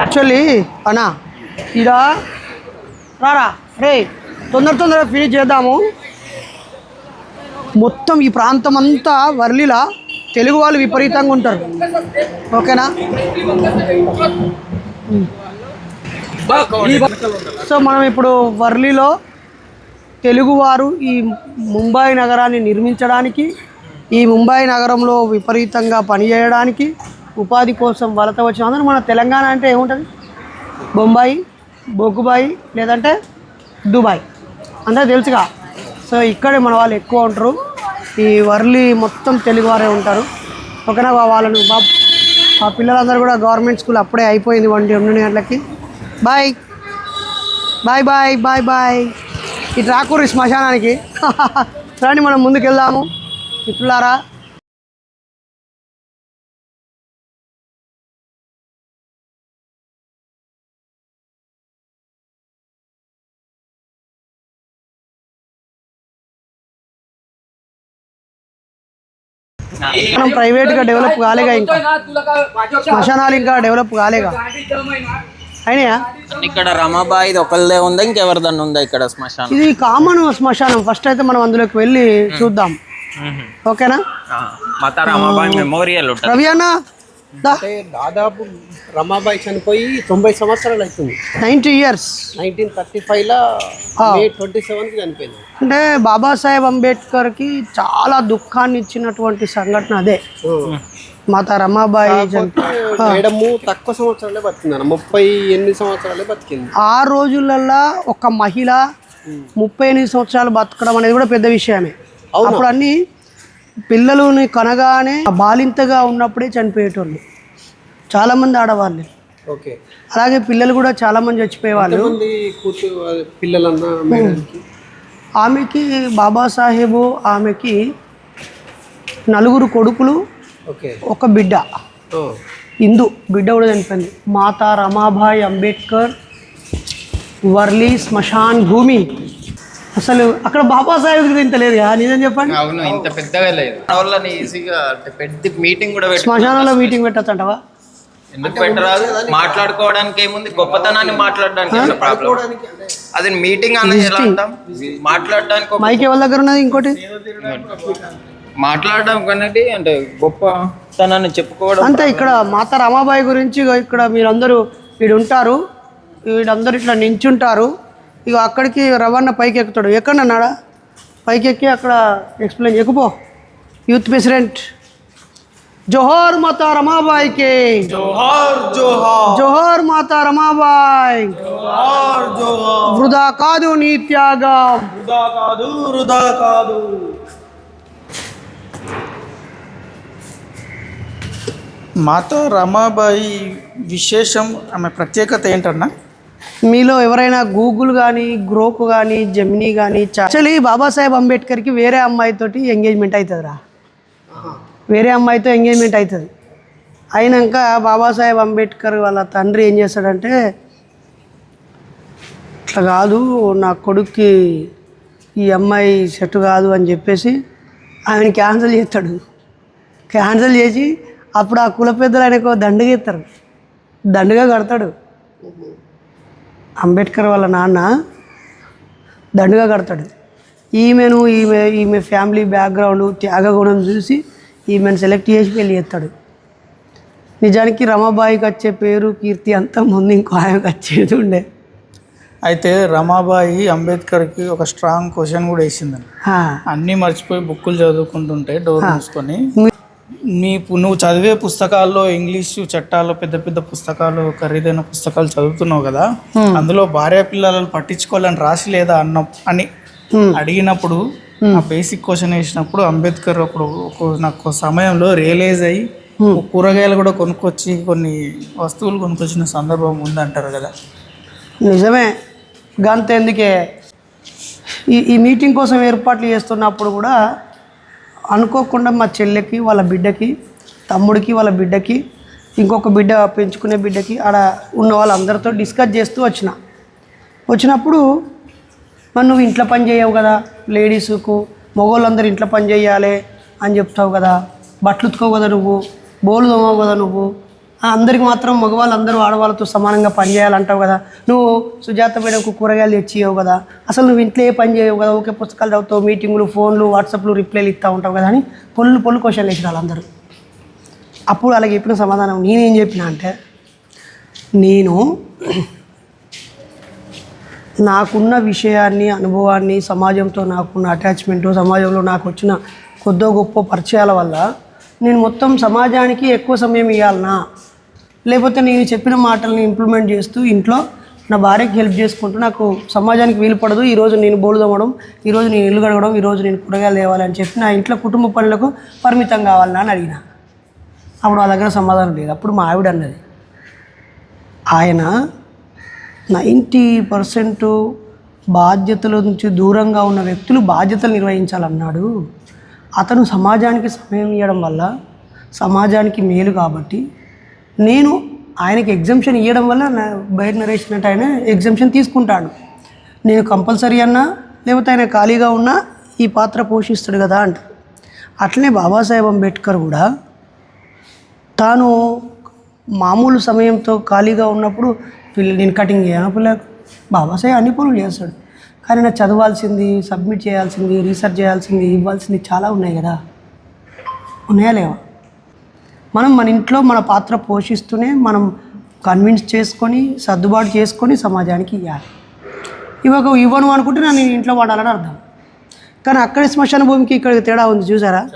Actually అన్నా ఇడ రారా రే తొందర తొందరగా ఫినిష్ చేద్దాము. మొత్తం ఈ ప్రాంతం అంతా వర్లిలా తెలుగు వాళ్ళు విపరీతంగా ఉంటారు. ఓకేనా? సో మనం ఇప్పుడు వర్లిలో తెలుగువారు ఈ ముంబై నగరాన్ని నిర్మించడానికి ఈ ముంబై నగరంలో విపరీతంగా పనిచేయడానికి ఉపాధి కోసం వలత వచ్చిన అందరూ మన తెలంగాణ అంటే ఏముంటుంది? బొంబాయి బొగ్గుబాయి లేదంటే దుబాయ్. అందరూ తెలుసుగా? సో ఇక్కడే మన వాళ్ళు ఎక్కువ ఉంటారు. ఈ వర్లీ మొత్తం తెలుగువారే ఉంటారు. ఓకేనా వాళ్ళను మా మా పిల్లలందరూ కూడా గవర్నమెంట్ స్కూల్ అప్పుడే అయిపోయింది వన్ రెండు గంటలకి. Bye. Bye bye bye bye. ఇటు రాకూరి శ్మశానానికి. రండి మనం ముందుకు వెళ్దాము మిత్రులారా మనం ప్రైవేట్గా డెవలప్ కాలేగా ఇంకా? శ్మశానాలు ఇంకా డెవలప్ కాలేగా? అయినాయా? ఇక్కడ రమాబాయిది ఒకళ్ళదే ఉందా? ఇంకెవరిదన్నా ఉందా ఇక్కడ శ్మశానం? ఇది కామన్ శ్మశానం. ఫస్ట్ అయితే మనం అందులోకి వెళ్ళి చూద్దాం. ఓకేనా? మాతా రమాబాయి మెమోరియల్ రవి అన్న? అంటే దాదాపు రమాబాయి చనిపోయి తొంభై సంవత్సరాలు అవుతుంది. Ninety years. నైన్టీన్ థర్టీ ఫైవ్లో మే ట్వంటీ సెవెన్కి చనిపోయింది. అంటే బాబాసాహెబ్ అంబేద్కర్కి చాలా దుఃఖాన్ని ఇచ్చినటువంటి సంఘటన అదే. మాతా రమాబాయి మేడము తక్కువ సంవత్సరాలే బతికింది ముప్పై ఎనిమిది సంవత్సరాలే బతికింది. ఆ రోజులల్లో ఒక మహిళ ముప్పై ఎనిమిది సంవత్సరాలు బతకడం అనేది కూడా పెద్ద విషయమే. అప్పుడు అన్ని పిల్లలని కనగానే బాలింతగా ఉన్నప్పుడే చనిపోయేటోళ్ళు. చాలామంది ఆడవాళ్ళు. ఓకే. అలాగే పిల్లలు కూడా చాలామంది చచ్చిపోయేవాళ్ళు. పిల్లలన్నా ఆమెకి బాబాసాహెబు ఆమెకి నలుగురు కొడుకులు ఒక బిడ్డ. హిందూ బిడ్డ కూడా చనిపోయింది. మాతా రమాబాయి అంబేద్కర్ వర్లీ శ్మశాన్ భూమి. అసలు అక్కడ బాబాసాహెబ్కి ఇంత లేదు నిజం చెప్పండి. అవును ఇంత పెద్దగా లేదు. వాళ్ళని ఈజీగా అంటే పెద్ద మీటింగ్ కూడా పెట్టి శ్మశానంలో మీటింగ్ పెట్టచ్చు అంటవా ఎందుకు పెట్టరాదు? మాట్లాడుకోవడానికి ఏముంది? గొప్పతనాన్ని మాట్లాడడానికి ప్రాబ్లం అది మీటింగ్ అనేది ఎలా అంటాం? మాట్లాడడానికి మైక్ ఎవరి దగ్గర ఉన్నది ఇంకోటి? మాట్లాడడం అనేది అంటే గొప్పతనాన్ని చెప్పుకోవడం అంతే ఇక్కడ మాత రమాబాయి గురించి ఇక్కడ మీరందరూ వీడు ఉంటారు వీడందరూ ఇట్లా నించుంటారు. ఇక అక్కడికి రవాణా పైకి ఎక్కుతాడు ఎక్కడన్నాడా? పైకి ఎక్కి అక్కడ ఎక్స్ప్లెయిన్ ఎక్కుపో యూత్ ప్రెసిడెంట్ జోహార్ మాతా రమాబాయికి జోహార్ జోహార్. జోహార్ మాతా రమాబాయ్. జోహార్ జోహార్. వృధా కాదు నీ త్యాగం. వృధా కాదు వృధా కాదు. మాత రమాబాయి విశేషం ఆమె ప్రత్యేకత ఏంటన్నా? మీలో ఎవరైనా గూగుల్ కానీ గ్రోక్ కానీ జెమినీ కానీ యాక్చువల్లీ బాబాసాహెబ్ అంబేద్కర్కి వేరే అమ్మాయితోటి ఎంగేజ్మెంట్ అవుతుందిరా వేరే అమ్మాయితో ఎంగేజ్మెంట్ అవుతుంది అయినాక బాబాసాహెబ్ అంబేద్కర్ వాళ్ళ తండ్రి ఏం చేస్తాడంటే ఇట్లా కాదు నా కొడుక్కి ఈ అమ్మాయి సెట్ కాదు అని చెప్పేసి ఆయన క్యాన్సిల్ చేస్తాడు. క్యాన్సిల్ చేసి అప్పుడు ఆ కుల పెద్దలు ఆయనకు దండగా ఇస్తారు దండగా కడతాడు. అంబేద్కర్ వాళ్ళ నాన్న దండుగా కడతాడు. ఈమెను ఈమె ఈమె ఫ్యామిలీ బ్యాక్గ్రౌండ్ త్యాగగుణం చూసి ఈమెను సెలెక్ట్ చేసి పెళ్ళి చేస్తాడు. నిజానికి రమాబాయికి వచ్చే పేరు కీర్తి అంతా ముందు ఇంకో ఆయనకు వచ్చేది ఉండే. అయితే రమాబాయి అంబేద్కర్కి ఒక స్ట్రాంగ్ క్వశ్చన్ కూడా వేసిందని. అన్నీ మర్చిపోయి బుక్కులు చదువుకుంటుంటే డోర్ మూసుకొని నీ నువ్వు చదివే పుస్తకాల్లో ఇంగ్లీషు చట్టాలు పెద్ద పెద్ద పుస్తకాలు ఖరీదైన పుస్తకాలు చదువుతున్నావు కదా అందులో భార్య పిల్లలను పట్టించుకోవాలని రాసి లేదా అన్న అని. అడిగినప్పుడు ఆ బేసిక్ క్వశ్చన్ వేసినప్పుడు అంబేద్కర్ అప్పుడు ఒక నాకు సమయంలో రియలైజ్ అయ్యి కూరగాయలు కూడా కొనుక్కొచ్చి కొన్ని వస్తువులు కొనుక్కొచ్చిన సందర్భం ఉందంటారు కదా. నిజమే. గంత ఎందుకే? ఈ ఈ మీటింగ్ కోసం ఏర్పాట్లు చేస్తున్నప్పుడు కూడా అనుకోకుండా మా చెల్లెకి వాళ్ళ బిడ్డకి తమ్ముడికి వాళ్ళ బిడ్డకి ఇంకొక బిడ్డ పెంచుకునే బిడ్డకి ఆడ ఉన్న వాళ్ళందరితో డిస్కస్ చేస్తూ వచ్చిన. వచ్చినప్పుడు మరి నువ్వు ఇంట్లో పని చేయవు కదా లేడీస్కు మగవాళ్ళందరూ ఇంట్లో పని చేయాలి అని చెప్తావు కదా. బట్టలు ఉతుకోవు కదా నువ్వు బోలు తోమవు కదా నువ్వు. అందరికి మాత్రం మగవాళ్ళు అందరూ ఆడవాళ్ళతో సమానంగా పనిచేయాలంటావు కదా. నువ్వు సుజాత మేడంకు కూరగాయలు తెచ్చియవు కదా. అసలు నువ్వు ఇంట్లో ఏ పని చేయవు కదా. ఓకే పుస్తకాలు చదువుతావు మీటింగులు ఫోన్లు వాట్సాప్లు రిప్లైలు ఇస్తూ ఉంటావు కదా అని పొల్లు పొల్లు క్వశ్చన్లు వేసిన వాళ్ళందరూ. అప్పుడు అలాగే చెప్పిన సమాధానం నేనేం చెప్పిన అంటే నేను నాకున్న విషయాన్ని అనుభవాన్ని సమాజంతో నాకున్న అటాచ్మెంట్ సమాజంలో నాకు వచ్చిన కొద్దో గొప్ప పరిచయాల వల్ల నేను మొత్తం సమాజానికి ఎక్కువ సమయం ఇవ్వాలనా లేకపోతే నేను చెప్పిన మాటల్ని ఇంప్లిమెంట్ చేస్తూ ఇంట్లో నా భార్యకి హెల్ప్ చేసుకుంటూ నాకు సమాజానికి వీలు పడదు. ఈరోజు నేను బోలు ఈరోజు నేను ఇల్లు గడగడం ఈరోజు నేను కూరగాయలు తేవాలి అని చెప్పి నా ఇంట్లో కుటుంబ పనులకు పరిమితం కావాలని అని అడిగిన. అప్పుడు వాళ్ళ దగ్గర సమాధానం లేదు. అప్పుడు మా ఆవిడ అన్నది ఆయన నైంటీ పర్సెంట్ బాధ్యతల నుంచి దూరంగా ఉన్న వ్యక్తులు బాధ్యతలు నిర్వహించాలన్నాడు. అతను సమాజానికి సమయం ఇవ్వడం వల్ల సమాజానికి మేలు కాబట్టి నేను ఆయనకి ఎగ్జంప్షన్ ఇవ్వడం వల్ల నా బయట నరేసినట్టు ఆయన ఎగ్జంప్షన్ తీసుకుంటాడు. నేను కంపల్సరీ అన్నా లేకపోతే ఆయన ఖాళీగా ఉన్నా ఈ పాత్ర పోషిస్తాడు కదా అంట. అట్లనే బాబాసాహెబ్ అంబేద్కర్ కూడా తాను మామూలు సమయంతో ఖాళీగా ఉన్నప్పుడు నేను కటింగ్ చేయను బాబాసాహెబ్ అన్ని పనులు చేస్తాడు. కానీ నాకు చదవాల్సింది సబ్మిట్ చేయాల్సింది రీసెర్చ్ చేయాల్సింది ఇవ్వాల్సింది చాలా ఉన్నాయి కదా. ఉన్నాయా లేవా? మనం మన ఇంట్లో మన పాత్ర పోషిస్తూనే మనం కన్విన్స్ చేసుకొని సర్దుబాటు చేసుకొని సమాజానికి ఇవ్వాలి ఇవ్వక ఇవ్వను అనుకుంటే నేను ఇంట్లో వాడాలని అర్థం. కానీ అక్కడ శ్మశాన భూమికి ఇక్కడ తేడా ఉంది చూసారా?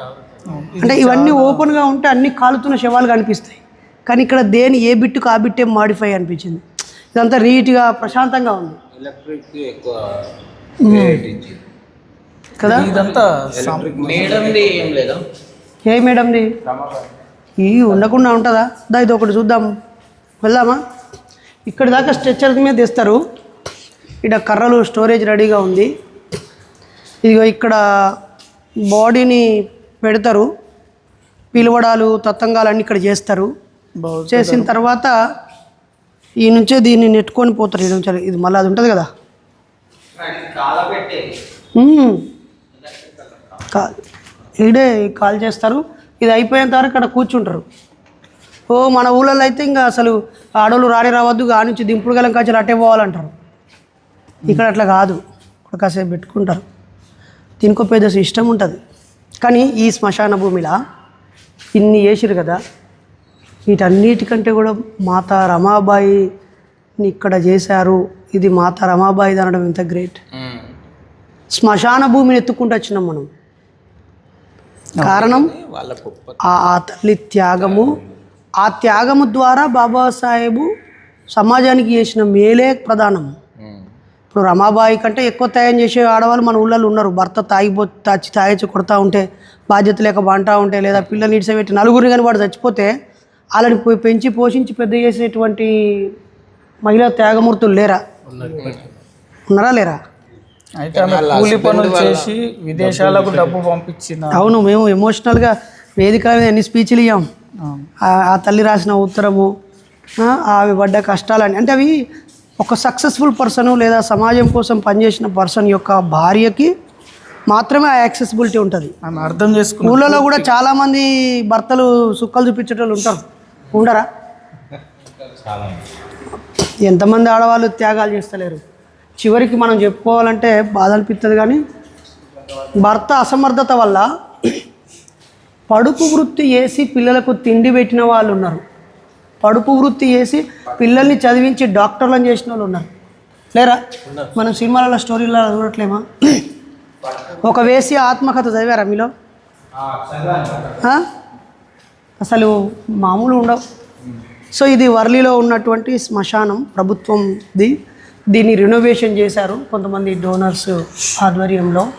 అంటే ఇవన్నీ ఓపెన్గా ఉంటే అన్ని కాలుతున్న శవాలు కనిపిస్తాయి. కానీ ఇక్కడ దేని ఏ బిట్టుకు ఆ బిట్టే మాడిఫై అనిపించింది. ఇదంతా నీట్గా ప్రశాంతంగా ఉంది. కదా? ఇదంతా సం- మేడంది ఏం లేదా? ఏ మేడంది? ఈ ఉండకుండా ఉంటుందా? దా ఇది ఒకటి చూద్దాం వెళ్దామా? ఇక్కడి దాకా స్ట్రెచ్చర్ మీద తెస్తారు ఇక్కడ కర్రలు స్టోరేజ్ రెడీగా ఉంది. ఇదిగో ఇక్కడ బాడీని పెడతారు. పిలవడాలు తత్తంగాలు అన్నీ ఇక్కడ చేస్తారు. బాగు- చేసిన తర్వాత ఈ నుంచే దీన్ని నెట్టుకొని పోతారు. ఈ నుంచి ఇది మళ్ళీ అది ఉంటుంది కదా? మ్మ్. కా- ఈడే కాల్ చేస్తారు. ఇది అయిపోయేంత వరకు ఇక్కడ కూర్చుంటారు. ఓ మన ఊళ్ళలో అయితే ఇంకా అసలు ఆడోళ్ళు రాని రావద్దు ఆ నుంచి దింపుడు గలం కాచి అట్టే పోవాలంటారు. ఇక్కడ అట్లా కాదు. ఇక్కడ కాసేపు పెట్టుకుంటారు. దీనికో పెద్ద సిస్టమ్ ఉంటుంది. కానీ ఈ శ్మశాన భూమిలా ఇన్ని వేసిరు కదా. వీటన్నిటికంటే కూడా మాతా రమాబాయిని ఇక్కడ చేశారు. ఇది మాతా రమాబాయి అనడం ఎంత గ్రేట్. శ్మశాన భూమిని ఎత్తుకుంటూ వచ్చినాం మనం. కారణం ఆ తల్లి త్యాగము. ఆ త్యాగము ద్వారా బాబాసాహెబు సమాజానికి చేసిన మేలే ప్రధానం. ఇప్పుడు రమాబాయి కంటే ఎక్కువ త్యాగం చేసే ఆడవాళ్ళు మన ఊళ్ళలో ఉన్నారు. భర్త తాగిపో తాచి తాగించి కొడతా ఉంటే బాధ్యత లేక బంటా ఉంటే లేదా పిల్లల్ని ఇడిసబెట్టి నలుగురిని కానీ వాడు చచ్చిపోతే వాళ్ళని పోయి పెంచి పోషించి పెద్ద చేసేటువంటి మహిళా త్యాగమూర్తులు లేరా? ఉన్నారా లేరా? అయితే కూలి పనులు చేసి విదేశాలకు డబ్బు పంపించిన అవును మేము ఎమోషనల్గా వేదిక మీద ఎన్ని స్పీచ్లు ఇయ్యాం? ఆ- తల్లి రాసిన ఉత్తరము ఆమె పడ్డ కష్టాలని అంటే అవి ఒక సక్సెస్ఫుల్ పర్సన్ లేదా సమాజం కోసం పనిచేసిన పర్సన్ యొక్క భార్యకి మాత్రమే ఆ యాక్సెసిబిలిటీ ఉంటుంది. అర్థం చేసుకున్న ఊళ్ళలో కూడా చాలామంది భర్తలు సుక్కలు చూపించేటోళ్ళు ఉంటారు. ఉండరా? ఎంతమంది ఆడవాళ్ళు త్యాగాలు చేస్తలేరు. చివరికి మనం చెప్పుకోవాలంటే బాధ అనిపిస్తుంది కానీ భర్త అసమర్థత వల్ల పడుపు వృత్తి చేసి పిల్లలకు తిండి పెట్టిన వాళ్ళు ఉన్నారు. పడుపు వృత్తి చేసి పిల్లల్ని చదివించి డాక్టర్లను చేసిన వాళ్ళు ఉన్నారు. లేరా? మనం సినిమాలలో స్టోరీలలో చూడట్లేమా? ఒక వేసి ఆత్మకథ చదివారా మీలో? అసలు మామూలు ఉండవు. సో ఇది వర్లీలో ఉన్నటువంటి శ్మశానం ప్రభుత్వంది. దీన్ని రినోవేషన్ చేశారు కొంతమంది డోనర్స్ ఆధ్వర్యంలో.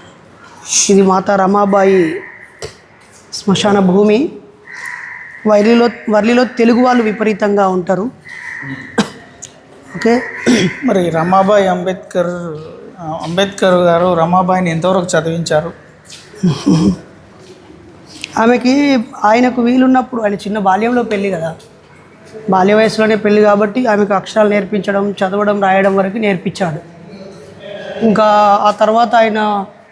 ఇది మాతా రమాబాయి శ్మశాన భూమి. వర్లీలో వర్లీలో తెలుగు వాళ్ళు విపరీతంగా ఉంటారు. ఓకే? మరి రమాబాయి అంబేద్కర్ అంబేద్కర్ గారు రమాబాయిని ఎంతవరకు చదివించారు? ఆమెకి ఆయనకు వీలున్నప్పుడు ఆయన చిన్న బాల్యంలో పెళ్ళి కదా. బాల్య వయసులోనే పెళ్ళి కాబట్టి ఆమెకు అక్షరాలు నేర్పించడం చదవడం రాయడం వరకు నేర్పించాడు. ఇంకా ఆ తర్వాత ఆయన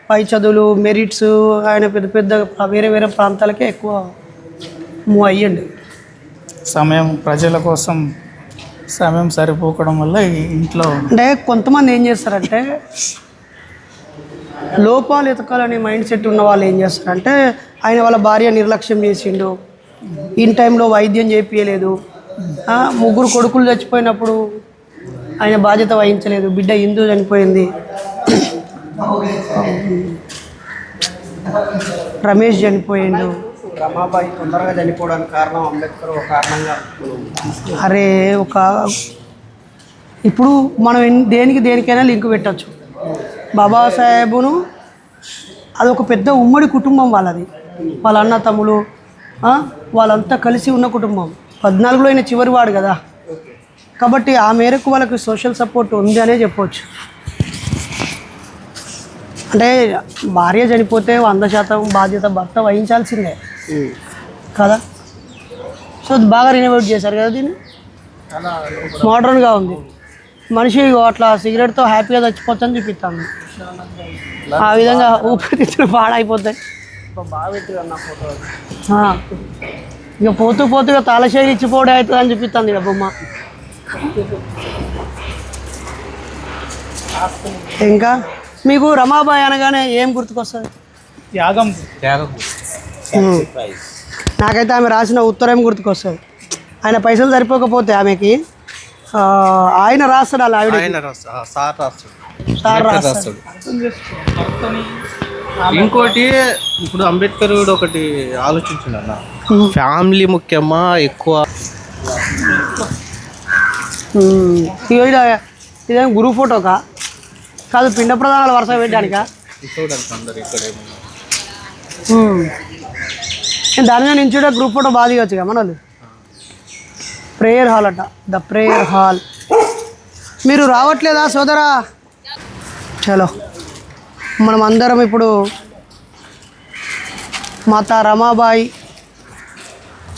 పై చదువులు మెరిట్స్ ఆయన పెద్ద పెద్ద వేరే వేరే ప్రాంతాలకే ఎక్కువ మూవ్ అయ్యండి. సమయం ప్రజల కోసం సమయం సరిపోకడం వల్ల ఇంట్లో అంటే కొంతమంది ఏం చేస్తారంటే లోపాలు ఎతకాలనే మైండ్ సెట్ ఉన్న వాళ్ళు ఏం చేస్తారంటే ఆయన వాళ్ళ భార్య నిర్లక్ష్యం చేసిండు. ఇన్ టైంలో వైద్యం చేపించలేదు ముగ్గురు కొడుకులు చచ్చిపోయినప్పుడు ఆయన బాధ్యత వహించలేదు. బిడ్డ హిందూ చనిపోయింది. రమేష్ చనిపోయిండు. రమాబాయి తొందరగా చనిపోవడానికి కారణం అంబేద్కర్ ఒక కారణంగా అరే ఒక ఇప్పుడు మనం దేనికి దేనికైనా లింక్ పెట్టచ్చు. బాబాసాహెబును అది ఒక పెద్ద ఉమ్మడి కుటుంబం వాళ్ళది. వాళ్ళ అన్న తమ్ములు వాళ్ళంతా కలిసి ఉన్న కుటుంబం. పద్నాలుగులో అయిన చివరి వాడు కదా కాబట్టి ఆ మేరకు వాళ్ళకి సోషల్ సపోర్ట్ ఉంది అనే చెప్పవచ్చు అంటే భార్య చనిపోతే వంద శాతం బాధ్యత భర్త వహించాల్సిందే. కదా? సో బాగా రినోవేట్ చేశారు కదా దీన్ని? మోడర్న్గా ఉంది. మనిషి అట్లా సిగరెట్తో హ్యాపీగా చచ్చిపోతుందని చూపిస్తాను ఆ విధంగా ఊపిరితిత్తులు పాడైపోతాయి. ఇక పోతూ పోతూ తాళశైలి ఇచ్చిపోవడం అవుతుంది అని చూపిస్తుంది ఇక బొమ్మ. ఇంకా మీకు రమాబాయి అనగానే ఏం గుర్తుకొస్తుంది? త్యాగం ఉమ్. నాకైతే ఆమె రాసిన ఉత్తరం గుర్తుకొస్తుంది. ఆయన పైసలు సరిపోకపోతే ఆమెకి ఆ, ఆయన రాస్తాడు అలా ఆవిడ సార్ రాస్తాడు. సార్ రాస్తాడు. ఇంకోటి ఇప్పుడు అంబేద్కర్ కూడా ఒకటి ఆలోచించండి అన్న. ఫ్యామిలీ ముఖ్యమా? ఎక్కువ? ఉమ్. ఇదేం గురువు ఫోటోకా? కాదు పిండ ప్రధానాలు వరుస పెట్టడానికా? చూడండి దాని మీద నుంచి గ్రూప్ ఫోటో బాగా దిగొచ్చుగా మన వాళ్ళు ప్రేయర్ హాల్ అట ద ప్రేయర్ హాల్ మీరు రావట్లేదా సోదరా? చలో మనం అందరం ఇప్పుడు మాతా రమాబాయి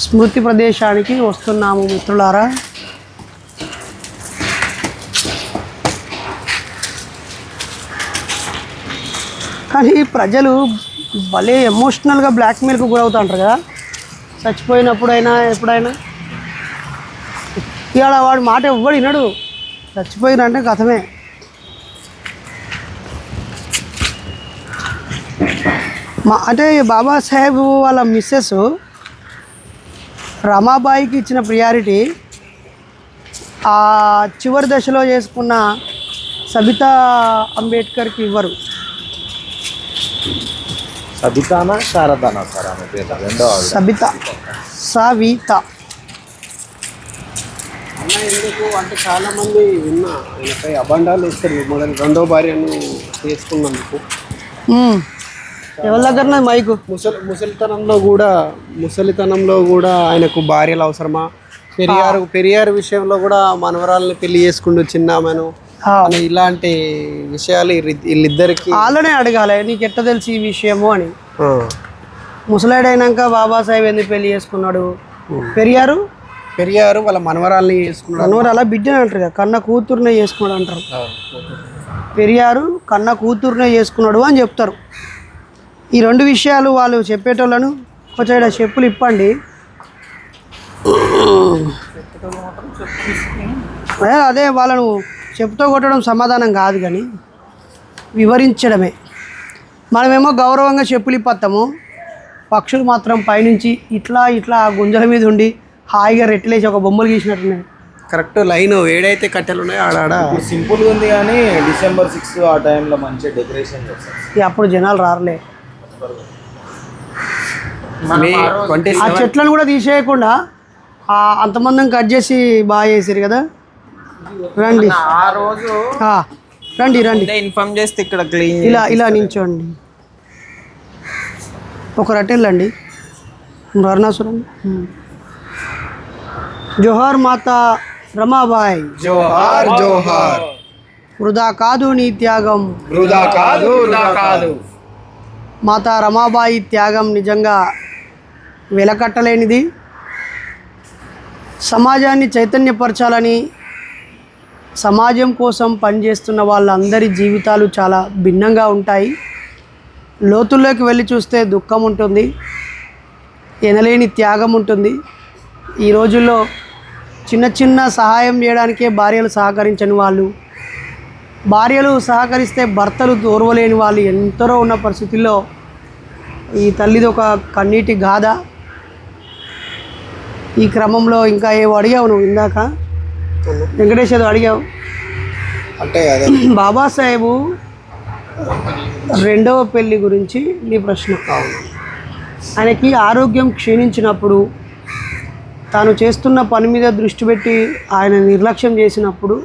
స్మృతి ప్రదేశానికి వస్తున్నాము మిత్రులారా. కానీ ప్రజలు భలే ఎమోషనల్గా బ్లాక్మెయిల్కి గురవుతుంటారు కదా. చచ్చిపోయినప్పుడైనా ఎప్పుడైనా. ఇవాళ వాడు మాట ఎవ్వడు వినడు. చచ్చిపోయినంటే కథమే. మా అంటే బాబాసాహెబ్ వాళ్ళ మిస్సెస్ రమాబాయికి ఇచ్చిన ప్రియారిటీ ఆ చివరి దశలో చేసుకున్న సబితా అంబేద్కర్కి ఇవ్వరు. సబితానా శారదానా సార్ ఆమె పేరు? రెండో ఆవిడ. సబిత. సవిత. అన్న ఎందుకు? అంటే చాలా మంది విన్నా ఆయనపై అబండాలు ఇస్తారు మొదలు రెండో భార్యను చేసుకున్నందుకు. ఎవరి దగ్గర మైకు? ముసలి ముసలితనంలో కూడా ముసలితనంలో కూడా ఆయనకు భార్యలు అవసరమా? పెరియారు పెరియారు విషయంలో కూడా మనవరాలని పెళ్ళి చేసుకుంటూ చిన్నామెను ఇలాంటి విషయాలు వీళ్ళిద్దరికి వాళ్ళనే అడగాలి నీకు ఎట్ట తెలిసి ఈ విషయము అని. ఆ. ముసలాడు అయినాక బాబాసాహెబ్ ఎందుకు పెళ్ళి చేసుకున్నాడు? పెరియారు? పెరియారు వాళ్ళ మనవరాల్ని చేసుకున్నాడు. మనవరు అలా బిడ్డని అంటారు కదా కన్న కూతురునే చేసుకున్నాడు అంటారు. పెరియారు కన్న కూతురునే చేసుకున్నాడు అని చెప్తారు. ఈ రెండు విషయాలు వాళ్ళు చెప్పేటోళ్ళను కొంచెం ఇక్కడ చెప్పులు ఇప్పండి. అదే అదే వాళ్ళను చెప్పుతో కొట్టడం సమాధానం కాదు కానీ వివరించడమే. మనమేమో గౌరవంగా చెప్పులు ఇప్పత్తాము. పక్షులు మాత్రం పైనుంచి ఇట్లా ఇట్లా ఆ గుంజల మీద ఉండి హాయిగా రెట్టిలేసి ఒక బొమ్మలు గీసినట్టున్నాయి. కరెక్ట్ లైన్ ఏడైతే కట్టెలు ఉన్నాయో ఆడాడ ఇప్పుడు సింపుల్ ఉంది కానీ డిసెంబర్ సిక్స్ ఆ టైంలో మంచిగా డెకరేషన్ చేస్తారు. అప్పుడు జనాలు రారులే. ఆ చెట్లను కూడా తీసేయకుండా ఆ అంతమందిని కట్ చేసి బాగా చేసారు కదా? రండి. ఆ రోజు ఆ, రండి రండి. ఇన్ఫార్మ్ చేస్తే ఇక్కడ క్లీన్ ఇలా ఇలా నించోండి. ఒక రటెళ్ళండి వర్ణాసురం. జోహార్ మాత రమాబాయ్. జోహార్ జోహార్. వృధా కాదు నీ త్యాగం. వృధా కాదు వృధా కాదు. మాతా రమాబాయి త్యాగం నిజంగా వెలకట్టలేనిది. సమాజాన్ని చైతన్యపరచాలని సమాజం కోసం పనిచేస్తున్న వాళ్ళందరి జీవితాలు చాలా భిన్నంగా ఉంటాయి. లోతుల్లోకి వెళ్ళి చూస్తే దుఃఖం ఉంటుంది ఎనలేని త్యాగం ఉంటుంది. ఈ రోజుల్లో చిన్న చిన్న సహాయం చేయడానికే భార్యలు సహకరించని వాళ్ళు భార్యలు సహకరిస్తే భర్తలు దూరవలేని వాళ్ళు ఎంతరో ఉన్న పరిస్థితుల్లో ఈ తల్లిది ఒక కన్నీటి గాథ. ఈ క్రమంలో ఇంకా ఏవో అడిగావు నువ్వు ఇందాక? వెంకటేష్ ఏదో అడిగావు. అంటే బాబాసాహెబు రెండవ పెళ్ళి గురించి నీ ప్రశ్న. ఆయనకి ఆరోగ్యం క్షీణించినప్పుడు తాను చేస్తున్న పని మీద దృష్టి పెట్టి ఆయన నిర్లక్ష్యం చేసినప్పుడు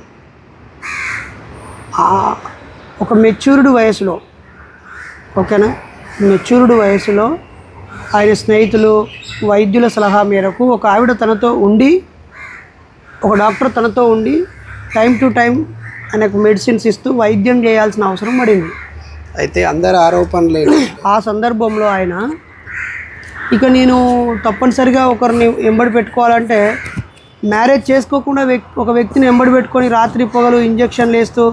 ఒక మెచ్యూర్డ్ వయసులో ఓకేనా? మెచ్యూర్డ్ వయసులో ఆయన స్నేహితులు వైద్యుల సలహా మేరకు ఒక ఆవిడ తనతో ఉండి ఒక డాక్టర్ తనతో ఉండి టైం టు టైం ఆయనకు మెడిసిన్స్ ఇస్తూ వైద్యం చేయాల్సిన అవసరం పడింది. అయితే అందరు ఆరోపణలు ఆ సందర్భంలో ఆయన ఇక నేను తప్పనిసరిగా ఒకరిని ఎంబడి పెట్టుకోవాలంటే మ్యారేజ్ చేసుకోకుండా వ్యక్ ఒక వ్యక్తిని ఎంబడి పెట్టుకొని రాత్రి పగలు ఇంజక్షన్లు వేస్తూ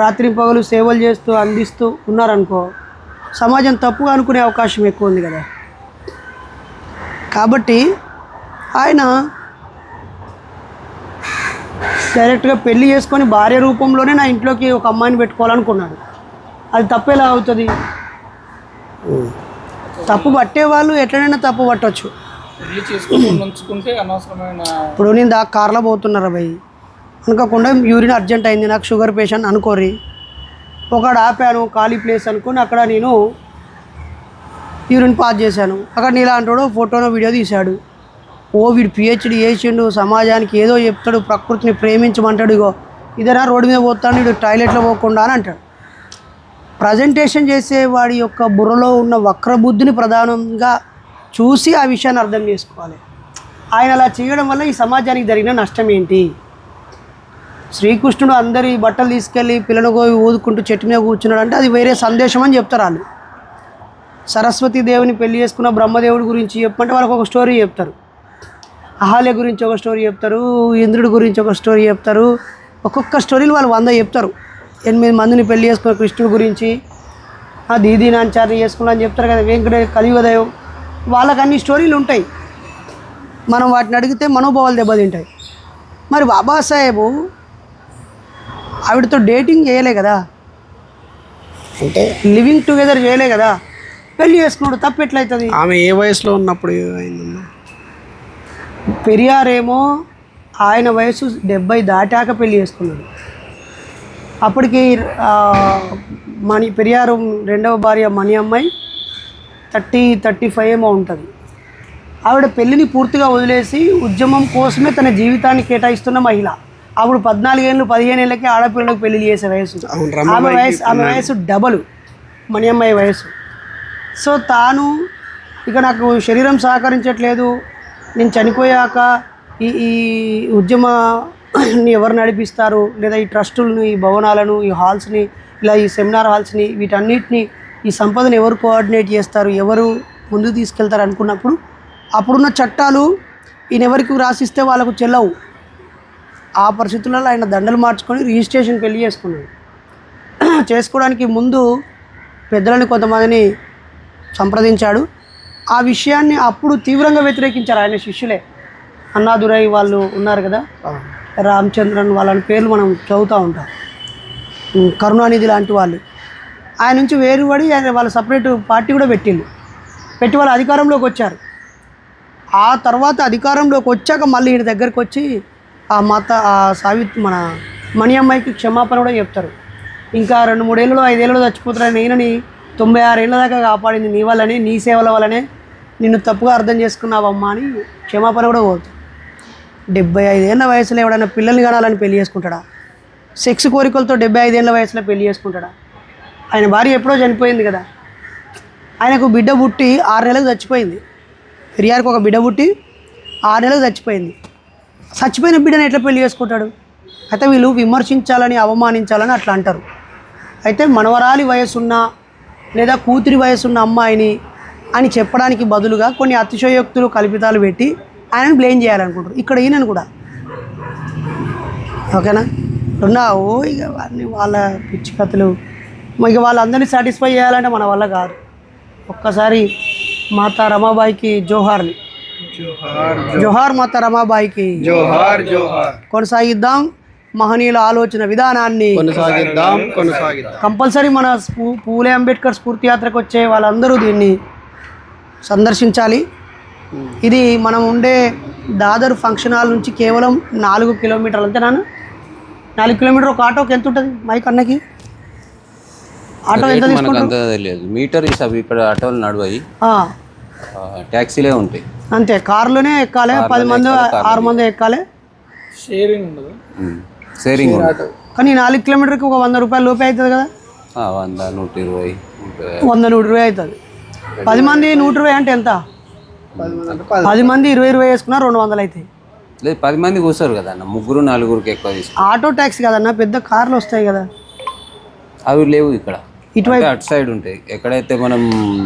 రాత్రి పగలు సేవలు చేస్తూ అందిస్తూ ఉన్నారనుకో సమాజం తప్పుగా అనుకునే అవకాశం ఎక్కువ ఉంది కదా. కాబట్టి ఆయన డైరెక్ట్గా పెళ్ళి చేసుకొని భార్య రూపంలోనే నా ఇంట్లోకి ఒక అమ్మాయిని పెట్టుకోవాలనుకున్నాడు. అది తప్పేలా అవుతుంది? తప్పు పట్టే వాళ్ళు ఎట్లనైనా తప్పు పట్టవచ్చు ఇప్పుడు నేను దా కార్లో పోతున్నారా భయ్? అనుకోకుండా యూరిన్ అర్జెంట్ అయింది నాకు షుగర్ పేషెంట్ అనుకోరి ఒకడు ఆపాను ఖాళీ ప్లేస్ అనుకుని అక్కడ నేను యూరిన్ పాస్ చేశాను. అక్కడ నీలాంటి వాడు ఫోటోనో వీడియో తీశాడు. ఓ వీడు పిహెచ్డి చేసిండు సమాజానికి ఏదో చెప్తాడు ప్రకృతిని ప్రేమించమంటాడు ఇగో ఇదేనా రోడ్డు మీద పోతాడు వీడు టాయిలెట్లో పోకుండా అని అంటాడు. ప్రజెంటేషన్ చేసే వాడి యొక్క బుర్రలో ఉన్న వక్రబుద్ధిని ప్రధానంగా చూసి ఆ విషయాన్ని అర్థం చేసుకోవాలి. ఆయన అలా చేయడం వల్ల ఈ సమాజానికి జరిగిన నష్టం ఏంటి? శ్రీకృష్ణుడు అందరి బట్టలు తీసుకెళ్ళి పిల్లలు గోవి ఊదుకుంటూ చెట్టు మీద కూర్చున్నాడు అంటే అది వేరే సందేశం అని చెప్తారు వాళ్ళు. సరస్వతి దేవుని పెళ్ళి చేసుకున్న బ్రహ్మదేవుడి గురించి చెప్పంటే వాళ్ళకి ఒక స్టోరీ చెప్తారు. అహాల్య గురించి ఒక స్టోరీ చెప్తారు ఇంద్రుడి గురించి ఒక స్టోరీ చెప్తారు. ఒక్కొక్క స్టోరీలు వాళ్ళు వంద చెప్తారు. ఎనిమిది మందిని పెళ్ళి చేసుకున్న కృష్ణుడి గురించి ఆ దీదీ నాంచారిని చేసుకున్నా అని చెప్తారు కదా వెంకటే కలియుగదయం వాళ్ళకి అన్ని స్టోరీలు ఉంటాయి. మనం వాటిని అడిగితే మనోభావాలు దెబ్బతింటాయి. మరి బాబాసాహెబు ఆవిడతో డేటింగ్ చేయలే కదా. అంటే? లివింగ్ టుగెదర్ చేయలే కదా. పెళ్ళి చేసుకున్నాడు తప్పు ఎట్లయితుంది? ఆమె ఏ వయసులో ఉన్నప్పుడు పెరియారేమో ఆయన వయసు డెబ్బై దాటాక పెళ్ళి చేసుకున్నాడు. అప్పటికి మణి పెరియారు రెండవ భార్య మణి అమ్మాయి థర్టీ థర్టీ ఫైవ్ ఏమో ఉంటుంది. ఆవిడ పెళ్ళిని పూర్తిగా వదిలేసి ఉద్యమం కోసమే తన జీవితాన్ని కేటాయిస్తున్న మహిళ. అప్పుడు పద్నాలుగేళ్ళు పదిహేను ఏళ్ళకి ఆడపిల్లలకు పెళ్ళి చేసే వయసు. ఆమె వయసు ఆమె వయసు డబల్ మణి అమ్మాయి వయసు. సో తాను ఇక నాకు శరీరం సహకరించట్లేదు. నేను చనిపోయాక ఈ ఈ ఉద్యమాన్ని ఎవరు నడిపిస్తారు? లేదా ఈ ట్రస్టులను ఈ భవనాలను ఈ హాల్స్ని ఇలా ఈ సెమినార్ హాల్స్ని వీటన్నిటిని ఈ సంపదను ఎవరు కోఆర్డినేట్ చేస్తారు? ఎవరు ముందుకు తీసుకెళ్తారు అనుకున్నప్పుడు అప్పుడున్న చట్టాలు ఈయన ఎవరికి రాసిస్తే వాళ్ళకు చెల్లవు. ఆ పరిస్థితులలో ఆయన దండలు మార్చుకొని రిజిస్ట్రేషన్ పెళ్ళి చేసుకున్నాడు. చేసుకోవడానికి ముందు పెద్దలని కొంతమందిని సంప్రదించాడు. ఆ విషయాన్ని అప్పుడు తీవ్రంగా వ్యతిరేకించారు ఆయన శిష్యులే. అన్నాదురై వాళ్ళు ఉన్నారు కదా? రామచంద్రన్ వాళ్ళని పేర్లు మనం చదువుతూ ఉంటాం. కరుణానిధి లాంటి వాళ్ళు. ఆయన నుంచి వేరుపడి ఆయన వాళ్ళ సపరేట్ పార్టీ కూడా పెట్టిండు. పెట్టి వాళ్ళ అధికారంలోకి వచ్చారు. ఆ తర్వాత అధికారంలోకి వచ్చాక మళ్ళీ ఈయన దగ్గరికి వచ్చి ఆ మాత ఆ సావిత్ మన మణి అమ్మాయికి క్షమాపణ కూడా చెప్తారు. ఇంకా రెండు మూడేళ్ళలో ఐదేళ్ళలో చచ్చిపోతారు నేనని తొంభై ఆరేళ్ళ దాకా కాపాడింది నీ వల్లనే నీ సేవల వల్లనే నిన్ను తప్పుగా అర్థం చేసుకున్నావమ్మా అని క్షమాపణ కూడా కోరుతారు డెబ్బై ఐదేళ్ళ వయసులో ఎవడైనా పిల్లల్ని కనాలని పెళ్ళి చేసుకుంటాడా? సెక్స్ కోరికలతో డెబ్బై ఐదేళ్ళ వయసులో పెళ్ళి చేసుకుంటాడా? ఆయన భార్య ఎప్పుడో చనిపోయింది కదా. ఆయనకు బిడ్డ పుట్టి ఆరు నెలలకు చచ్చిపోయింది. పెరియారికి ఒక బిడ్డ పుట్టి ఆరు నెలలకు చచ్చిపోయింది. చచ్చిపోయిన బిడ్డను ఎట్లా పెళ్ళి చేసుకుంటాడు? అయితే వీళ్ళు విమర్శించాలని అవమానించాలని అట్లా అంటారు. అయితే మనవరాలి వయసున్న లేదా కూతురి వయసున్న అమ్మాయిని అని చెప్పడానికి బదులుగా కొన్ని అతిశయోక్తులు కల్పితాలు పెట్టి ఆయనను బ్లేమ్ చేయాలనుకుంటారు. ఇక్కడ ఈయనను కూడా. ఓకేనా? ఉన్నావు ఇక అన్ని వాళ్ళ పిచ్చి కథలు. ఇక వాళ్ళందరినీ సాటిస్ఫై చేయాలంటే మన వల్ల కాదు. ఒక్కసారి మాతా రమాబాయికి జోహార్ని. జోహార్ మాత రమాబాయికి జోహార్ జోహార్ కొనసాగిద్దాం మహనీయుల ఆలోచన విధానాన్ని. కొనసాగిద్దాం కొనసాగిద్దాం। కంపల్సరీ మన పూలే అంబేద్కర్ స్ఫూర్తి యాత్రకు వచ్చే వాళ్ళందరూ దీన్ని సందర్శించాలి. ఇది మనం ఉండే దాదర్ ఫంక్షన్ హాల్ నుంచి కేవలం నాలుగు కిలోమీటర్లు అంతేనా నాలుగు కిలోమీటర్ ఒక ఆటోకి ఎంత ఉంటుంది? మైక్ అన్నకి? ఆటో ఎంత తీసుకుంటారు తెలియదు. మీటర్ ఇక్కడ ఆటోలు నడవాయి. ట్యాక్సీలే ఉంటాయి. అంతే కారులోనే ఎక్కాలి పది మంది ఆరు మంది ఎక్కాలి. షేరింగ్ ఉండదు. షేరింగ్ కానీ నాలుగు కిలోమీటర్కి ఒక వంద రూపాయలు లోపే అవుతుంది కదా? ఆ, వంద నూట ఇరవై. వంద నూట ఇరవై అవుతుంది. పది మంది నూట ఇరవై అంటే ఎంత? పది మంది ఇరవై ఇరవై వేసుకున్నా రెండు వందలు అవుతాయి. లేదు పది మంది కూర్చోరు కదా అన్న ముగ్గురు నలుగురికి ఎక్కువ తీసుకు ఆటో ట్యాక్సీ కదన్నా పెద్ద కార్లు వస్తాయి కదా. అవి లేవు ఇక్కడ. ఇటువైపు అంటే సైడ్ ఉంటాయి. ఎక్కడైతే మనం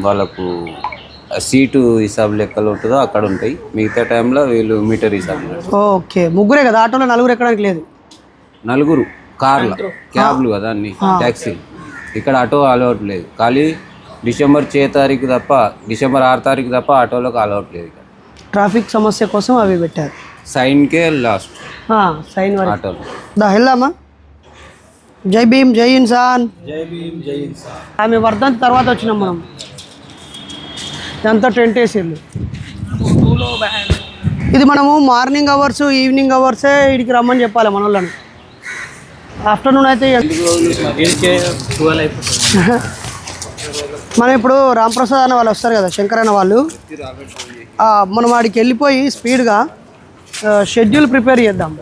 వాళ్ళకు సీటు హిసాబ్ లెక్కలు ఉంటుందో అక్కడ ఉంటాయి. మిగతా టైంలో వీళ్ళు మీటర్ హిసాబ్ ఓకే. ముగ్గురే కదా? ఆటోలో నలుగురు ఎక్కడానికి లేదు? నలుగురు. కార్ల. క్యాబ్లు కదా అన్ని. ట్యాక్సీలు ఇక్కడ ఆటో అలవాటు లేదు. ఖాళీ డిసెంబర్ చే తారీఖు తప్ప డిసెంబర్ ఆరు తారీఖు తప్ప ఆటోలకు అలవాటు లేదు ఇక్కడ. ట్రాఫిక్ సమస్య కోసం అవి పెట్టారు. సైన్కే లాస్ట్. ఆ, సైన్ వరకు. ఆటోలు దా వెళ్దామా? జై భీమ్ జై ఇన్సాన్. జై భీమ్ జై ఇన్సాన్. ఆమె వర్ధంతి తర్వాత వచ్చినాం మనం. ఇదంతా టెంట్ వేసిర్లు ఇది మనము మార్నింగ్ అవర్స్ ఈవినింగ్ అవర్సే ఇడికి రమ్మని చెప్పాలి మన వాళ్ళని ఆఫ్టర్నూన్ అయితే మనం ఇప్పుడు రాంప్రసాద్ అన్న వాళ్ళు వస్తారు కదా శంకర్ అన్న వాళ్ళు. మనం వాడికి వెళ్ళిపోయి స్పీడ్గా షెడ్యూల్ ప్రిపేర్ చేద్దాం.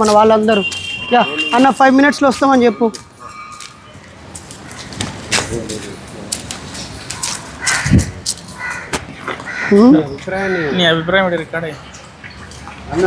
మన వాళ్ళందరూ. యా అన్న ఫైవ్ మినిట్స్లో వస్తామని చెప్పు. హ్మ్? నీ అభిప్రాయం ఏంటి రికార్డ్ అన్న